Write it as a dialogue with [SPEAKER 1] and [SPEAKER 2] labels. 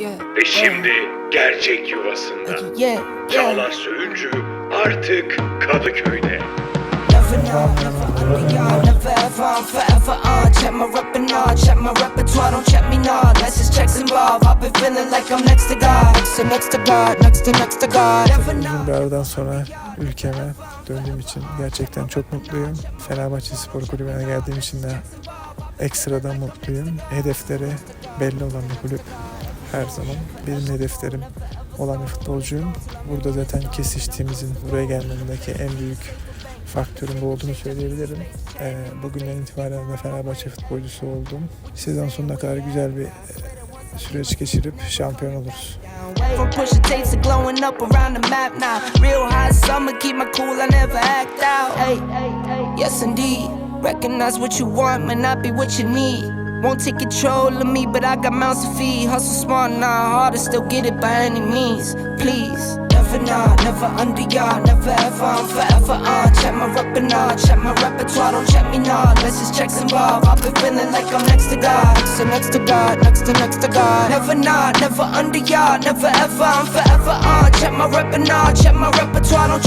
[SPEAKER 1] yeah,
[SPEAKER 2] Ve şimdi gerçek yuvasında.
[SPEAKER 1] yeah, yeah.
[SPEAKER 2] Çağlar Söyüncü artık Kadıköy'de.
[SPEAKER 1] Never know, never under y'all, never ever, I'm forever on. Check my rep and all, check my repertoire, don't check me now. İt's checks involved, I've been feeling like I'm next to God. Next to next to God, next to next to God. Never know.
[SPEAKER 3] Bir aradan sonra ülkeme döndüğüm için gerçekten çok mutluyum. Fenerbahçe Spor Kulübü'ne geldiğim için de ekstradan mutluyum. Hedefleri belli olan bir kulüp her zaman. Benim hedeflerim olan bir futbolcuyum. Burada zaten kesiştiğimizin buraya gelmemdeki en büyük faktörün bu olduğunu söyleyebilirim. Ee, bugünden itibaren de Fenerbahçe futbolcusu oldum. Sezon sonuna kadar güzel bir e, süreç geçirip şampiyon oluruz.
[SPEAKER 1] From pushing tapes to glowing up around the map now. Real hot summer, keep my cool, I never act out. Hey, yes indeed. Recognize what you want may not be what you need. Won't take control of me, but I got mouths to feed. Hustle smart, not hard to still get it by any means. Please, never not, never under y'all, never ever, I'm forever on. Check my rep and all, check my repertoire, don't check me now. Unless it's checks involved, I've been feeling like I'm next to God. Next to next to God, next to next to God. Never not, never under y'all, never ever, I'm forever on. Check my rep and all, check my repertoire, don't